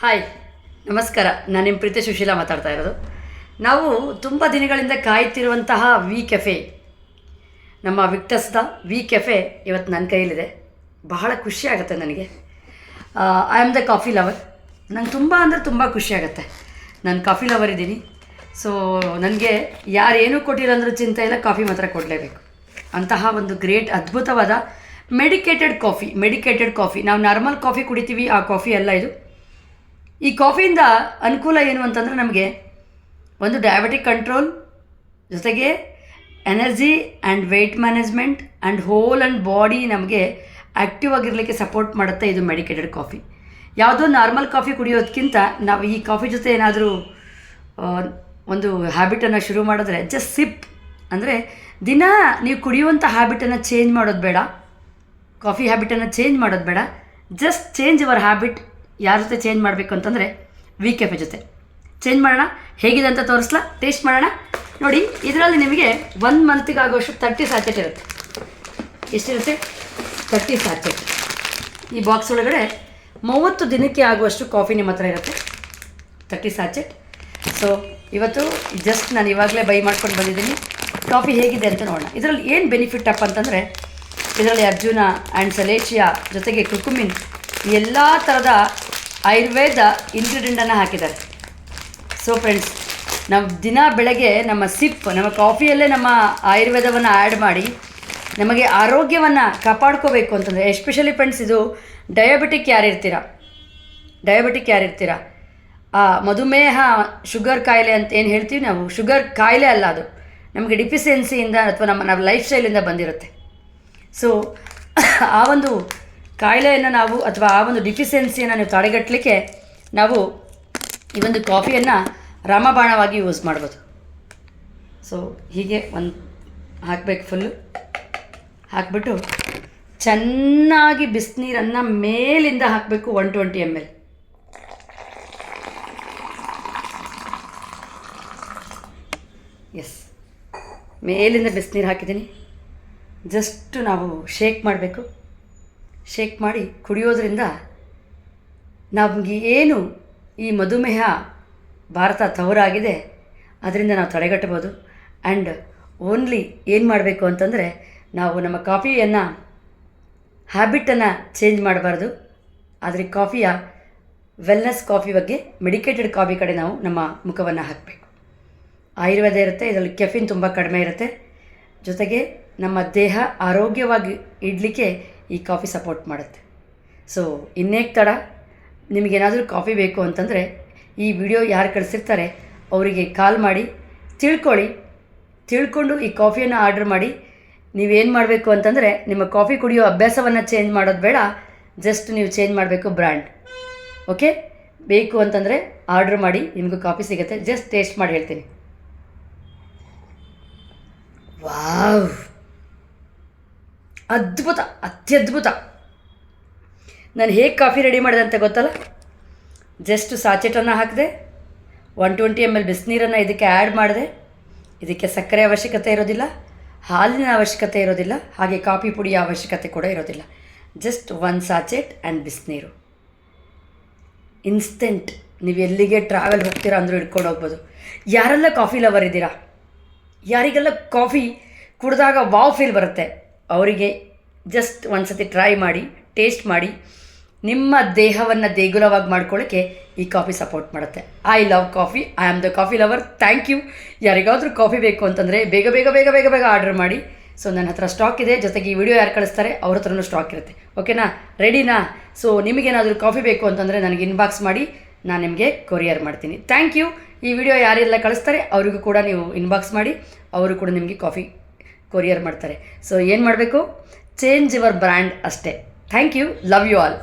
Hi, ನಮಸ್ಕಾರ. ನಾನು ನಿಮ್ಮ ಪ್ರೀತಿ ಸುಶೀಲಾ ಮಾತಾಡ್ತಾ ಇರೋದು. ನಾವು ತುಂಬ ದಿನಗಳಿಂದ ಕಾಯುತ್ತಿರುವಂತಹ ವಿ ಕೆಫೆ, ನಮ್ಮ ವಿಕ್ಟಸ್ದ ವಿ ಕೆಫೆ ಇವತ್ತು ನನ್ನ ಕೈಯಲ್ಲಿದೆ. ಬಹಳ ಖುಷಿ ಆಗುತ್ತೆ ನನಗೆ. I am the coffee lover ನಂಗೆ ತುಂಬ ಅಂದರೆ ತುಂಬ ಖುಷಿ ಆಗುತ್ತೆ. ನಾನು ಕಾಫಿ ಲವರ್ ಇದ್ದೀನಿ. ಸೊ ನನಗೆ ಯಾರು ಏನೂ ಕೊಟ್ಟಿಲ್ಲ ಅಂದರೂ ಚಿಂತೆ ಇಲ್ಲ ಕಾಫಿ ಮಾತ್ರ ಕೊಡಲೇಬೇಕು. ಅಂತಹ ಒಂದು ಗ್ರೇಟ್, ಅದ್ಭುತವಾದ ಮೆಡಿಕೇಟೆಡ್ ಕಾಫಿ ಮೆಡಿಕೇಟೆಡ್ ಕಾಫಿ ನಾವು ನಾರ್ಮಲ್ ಕಾಫಿ ಕುಡಿತೀವಿ, ಆ ಕಾಫಿ ಅಲ್ಲ ಇದು. ಈ ಕಾಫಿಯಿಂದ ಅನುಕೂಲ ಏನು ಅಂತಂದರೆ ನಮಗೆ ಒಂದು ಡಯಾಬಿಟಿಕ್ ಕಂಟ್ರೋಲ್ ಜೊತೆಗೆ energy and weight management and whole and body ನಮಗೆ ಆ್ಯಕ್ಟಿವ್ ಆಗಿರಲಿಕ್ಕೆ ಸಪೋರ್ಟ್ ಮಾಡುತ್ತೆ ಇದು ಮೆಡಿಕೇಟೆಡ್ ಕಾಫಿ ಯಾವುದೋ ನಾರ್ಮಲ್ ಕಾಫಿ ಕುಡಿಯೋದಕ್ಕಿಂತ ನಾವು ಈ ಕಾಫಿ ಜೊತೆ ಏನಾದರೂ ಒಂದು ಹ್ಯಾಬಿಟನ್ನು ಶುರು ಮಾಡಿದ್ರೆ ಜಸ್ಟ್ ಸಿಪ್ ಅಂದರೆ ದಿನ ನೀವು ಕುಡಿಯುವಂಥ ಹ್ಯಾಬಿಟನ್ನು ಚೇಂಜ್ ಮಾಡೋದು ಬೇಡ. ಕಾಫಿ ಹ್ಯಾಬಿಟನ್ನು ಚೇಂಜ್ ಮಾಡೋದು ಬೇಡ. ಜಸ್ಟ್ ಚೇಂಜ್ ಯುವರ್ ಹ್ಯಾಬಿಟ್ ಯಾರ ಜೊತೆ ಚೇಂಜ್ ಮಾಡಬೇಕು ಅಂತಂದರೆ ವಿ ಕೆಫೆ ಜೊತೆ. ಚೇಂಜ್ ಮಾಡೋಣ, ಹೇಗಿದೆ ಅಂತ ತೋರಿಸ್ಲಾ? ಟೇಸ್ಟ್ ಮಾಡೋಣ. ನೋಡಿ, ಇದರಲ್ಲಿ ನಿಮಗೆ ಒಂದು ಮಂತಿಗೆ ಆಗೋಷ್ಟು ತರ್ಟಿ ಸ್ಯಾಚೆಟ್ ಇರುತ್ತೆ. ಎಷ್ಟಿರುತ್ತೆ? ತರ್ಟಿ ಸ್ಯಾಚೆಟ್ ಈ ಬಾಕ್ಸ್ ಒಳಗಡೆ ಮೂವತ್ತು ದಿನಕ್ಕೆ ಆಗುವಷ್ಟು ಕಾಫಿ ನಿಮ್ಮ ಹತ್ರ ಇರುತ್ತೆ. ತರ್ಟಿ ಸ್ಯಾಚೆಟ್ ಸೊ ಇವತ್ತು ಜಸ್ಟ್ ನಾನು ಇವಾಗಲೇ ಬೈ ಮಾಡ್ಕೊಂಡು ಬಂದಿದ್ದೀನಿ. ಕಾಫಿ ಹೇಗಿದೆ ಅಂತ ನೋಡೋಣ. ಇದರಲ್ಲಿ ಏನು ಬೆನಿಫಿಟ್ ಅಪ್ಪ ಅಂತಂದರೆ, ಇದರಲ್ಲಿ ಅರ್ಜುನ ಆ್ಯಂಡ್ ಸಲೇಶಿಯಾ ಜೊತೆಗೆ ಕುಕುಮಿನ್ ಎಲ್ಲ ಥರದ ಆಯುರ್ವೇದ ಇಂಗ್ರೀಡಿಯೆಂಟನ್ನು ಹಾಕಿದ್ದಾರೆ. ಸೊ ಫ್ರೆಂಡ್ಸ್ ನಾವು ದಿನ ಬೆಳಗ್ಗೆ ನಮ್ಮ ಸಿಪ್ ನಮ್ಮ ಕಾಫಿಯಲ್ಲೇ ನಮ್ಮ ಆಯುರ್ವೇದವನ್ನು ಆ್ಯಡ್ ಮಾಡಿ ನಮಗೆ ಆರೋಗ್ಯವನ್ನು ಕಾಪಾಡ್ಕೋಬೇಕು ಅಂತಂದರೆ ಎಸ್ಪೆಷಲಿ ಫ್ರೆಂಡ್ಸ್ ಇದು ಡಯಾಬಿಟಿಕ್ ಯಾರಿರ್ತೀರ ಡಯಾಬಿಟಿಕ್ ಯಾರಿರ್ತೀರ ಆ, ಮಧುಮೇಹ ಶುಗರ್ ಕಾಯಿಲೆ ಅಂತ ಏನು ಹೇಳ್ತೀವಿ ನಾವು? ಶುಗರ್ ಕಾಯಿಲೆ ಅಲ್ಲ ಅದು. ನಮಗೆ ಡಿಫಿಸಿಯೆನ್ಸಿಯಿಂದ ಅಥವಾ ನಮ್ಮ ನಾವು ಲೈಫ್ ಸ್ಟೈಲಿಂದ ಬಂದಿರುತ್ತೆ. ಸೊ ಆ ಒಂದು ಕಾಯಿಲೆಯನ್ನು ನಾವು ಅಥವಾ ಆ ಒಂದು ಡಿಫಿಷಿಯನ್ಸಿಯನ್ನು ನೀವು ತಡೆಗಟ್ಟಲಿಕ್ಕೆ ನಾವು ಈ ಒಂದು ಕಾಫಿಯನ್ನು ರಾಮಬಾಣವಾಗಿ ಯೂಸ್ ಮಾಡ್ಬೋದು. ಸೊ ಹೀಗೆ ಒಂದು ಹಾಕಬೇಕು ಫುಲ್ಲು ಹಾಕ್ಬಿಟ್ಟು ಚೆನ್ನಾಗಿ ಬಿಸಿನೀರನ್ನು ಮೇಲಿಂದ ಹಾಕಬೇಕು one twenty M L S ಮೇಲಿಂದ ಬಿಸಿನೀರು ಹಾಕಿದ್ದೀನಿ. ಜಸ್ಟ್ ನಾವು ಶೇಕ್ ಮಾಡಬೇಕು. ಶೇಕ್ ಮಾಡಿ ಕುಡಿಯೋದ್ರಿಂದ ನಮಗೆ ಏನು ಈ ಮಧುಮೇಹ ಭಾರತ ತವರಾಗಿದೆ, ಅದರಿಂದ ನಾವು ತಡೆಗಟ್ಟಬೋದು ಆ್ಯಂಡ್ ಓನ್ಲಿ ಏನು ಮಾಡಬೇಕು ಅಂತಂದರೆ ನಾವು ನಮ್ಮ ಕಾಫಿಯನ್ನು ಹ್ಯಾಬಿಟನ್ನು ಚೇಂಜ್ ಮಾಡಬಾರ್ದು. ಆದರೆ ಕಾಫಿಯ, ವೆಲ್ನೆಸ್ ಕಾಫಿ ಬಗ್ಗೆ ಮೆಡಿಕೇಟೆಡ್ ಕಾಫಿ ಕಡೆ ನಾವು ನಮ್ಮ ಮುಖವನ್ನು ಹಾಕಬೇಕು. ಆಯುರ್ವೇದ ಇರುತ್ತೆ, ಇದರಲ್ಲಿ ಕೆಫಿನ್ ತುಂಬ ಕಡಿಮೆ ಇರುತ್ತೆ. ಜೊತೆಗೆ ನಮ್ಮ ದೇಹ ಆರೋಗ್ಯವಾಗಿ ಇಡಲಿಕ್ಕೆ ಈ ಕಾಫಿ ಸಪೋರ್ಟ್ ಮಾಡುತ್ತೆ. ಸೊ ಇನ್ನೇಕ್ ತಡ ನಿಮಗೇನಾದರೂ ಕಾಫಿ ಬೇಕು ಅಂತಂದರೆ ಈ ವಿಡಿಯೋ ಯಾರು ಕಳಿಸಿರ್ತಾರೆ ಅವರಿಗೆ ಕಾಲ್ ಮಾಡಿ, ತಿಳ್ಕೊಳ್ಳಿ, ತಿಳ್ಕೊಂಡು ಈ ಕಾಫಿಯನ್ನು ಆರ್ಡ್ರ್ ಮಾಡಿ. ನೀವೇನು ಮಾಡಬೇಕು ಅಂತಂದರೆ ನಿಮ್ಮ ಕಾಫಿ ಕುಡಿಯೋ ಅಭ್ಯಾಸವನ್ನು ಚೇಂಜ್ ಮಾಡೋದು ಬೇಡ, ಜಸ್ಟ್ ನೀವು ಚೇಂಜ್ ಮಾಡಬೇಕು ಬ್ರ್ಯಾಂಡ್. ಓಕೆ? ಬೇಕು ಅಂತಂದರೆ ಆರ್ಡ್ರ್ ಮಾಡಿ, ನಿಮಗೂ ಕಾಫಿ ಸಿಗುತ್ತೆ, ಜಸ್ಟ್ ಟೇಸ್ಟ್ ಮಾಡಿ ಹೇಳ್ತೀನಿ. ವಾವ್! ಅದ್ಭುತ, ಅತ್ಯದ್ಭುತ. ನಾನು ಹೇಗೆ ಕಾಫಿ ರೆಡಿ ಮಾಡಿದೆ ಅಂತ ಗೊತ್ತಲ್ಲ? ಜಸ್ಟ್ ಸಾಚೆಟನ್ನು ಹಾಕಿದೆ ಒನ್ ಟ್ವೆಂಟಿ ಎಂ ಎಲ್ ಬಿಸಿನೀರನ್ನು ಇದಕ್ಕೆ ಆ್ಯಡ್ ಮಾಡಿದೆ. ಇದಕ್ಕೆ ಸಕ್ಕರೆ ಅವಶ್ಯಕತೆ ಇರೋದಿಲ್ಲ, ಹಾಲಿನ ಅವಶ್ಯಕತೆ ಇರೋದಿಲ್ಲ, ಹಾಗೆ ಕಾಫಿ ಪುಡಿಯ ಅವಶ್ಯಕತೆ ಕೂಡ ಇರೋದಿಲ್ಲ. ಜಸ್ಟ್ ಒನ್ ಸಾಚೆಟ್ ಆ್ಯಂಡ್ ಬಿಸಿನೀರು. ಇನ್ಸ್ಟೆಂಟ್ ನೀವು ಎಲ್ಲಿಗೆ ಟ್ರಾವೆಲ್ ಹೋಗ್ತೀರಾ ಅಂದರೂ ಹಿಡ್ಕೊಂಡು ಹೋಗ್ಬೋದು. ಯಾರೆಲ್ಲ ಕಾಫಿ ಲವರ್ ಇದ್ದೀರಾ? ಯಾರಿಗೆಲ್ಲ ಕಾಫಿ ಕುಡಿದಾಗ ವಾವ್ ಫೀಲ್ ಬರುತ್ತೆ? ಅವರಿಗೆ ಜಸ್ಟ್ ಒಂದು ಸತಿ ಟ್ರೈ ಮಾಡಿ ಟೇಸ್ಟ್ ಮಾಡಿ, ನಿಮ್ಮ ದೇಹವನ್ನು ದೇಗುಲವಾಗಿ ಮಾಡ್ಕೊಳ್ಳೋಕ್ಕೆ ಈ ಕಾಫಿ ಸಪೋರ್ಟ್ ಮಾಡುತ್ತೆ. I love coffee I am the coffee lover thank you ಯಾರಿಗಾದರೂ ಕಾಫಿ ಬೇಕು ಅಂತಂದರೆ ಬೇಗ ಬೇಗ ಬೇಗ ಬೇಗ ಬೇಗ ಆರ್ಡರ್ ಮಾಡಿ. ಸೊ ನನ್ನ ಹತ್ರ ಸ್ಟಾಕ್ ಇದೆ, ಜೊತೆಗೆ ಈ ವಿಡಿಯೋ ಯಾರು ಕಳಿಸ್ತಾರೆ, ಅವ್ರ ಹತ್ರನೂ ಸ್ಟಾಕ್ ಇರುತ್ತೆ. ಓಕೆನಾ ರೆಡಿನಾ ಸೊ ನಿಮಗೇನಾದರೂ ಕಾಫಿ ಬೇಕು ಅಂತಂದರೆ ನನಗೆ ಇನ್ಬಾಕ್ಸ್ ಮಾಡಿ, ನಾನು ನಿಮಗೆ ಕೊರಿಯರ್ ಮಾಡ್ತೀನಿ. ಥ್ಯಾಂಕ್ ಯು ಈ ವಿಡಿಯೋ ಯಾರೆಲ್ಲ ಕಳಿಸ್ತಾರೆ, ಅವರಿಗೂ ಕೂಡ ನೀವು ಇನ್ಬಾಕ್ಸ್ ಮಾಡಿ, ಅವರು ಕೂಡ ನಿಮಗೆ ಕಾಫಿ ಕೊರಿಯರ್ ಮಾಡ್ತಾರೆ. ಸೊ ಏನು ಮಾಡಬೇಕು? ಚೇಂಜ್ ಯುವರ್ ಬ್ರ್ಯಾಂಡ್ ಅಷ್ಟೇ. Thank you love you all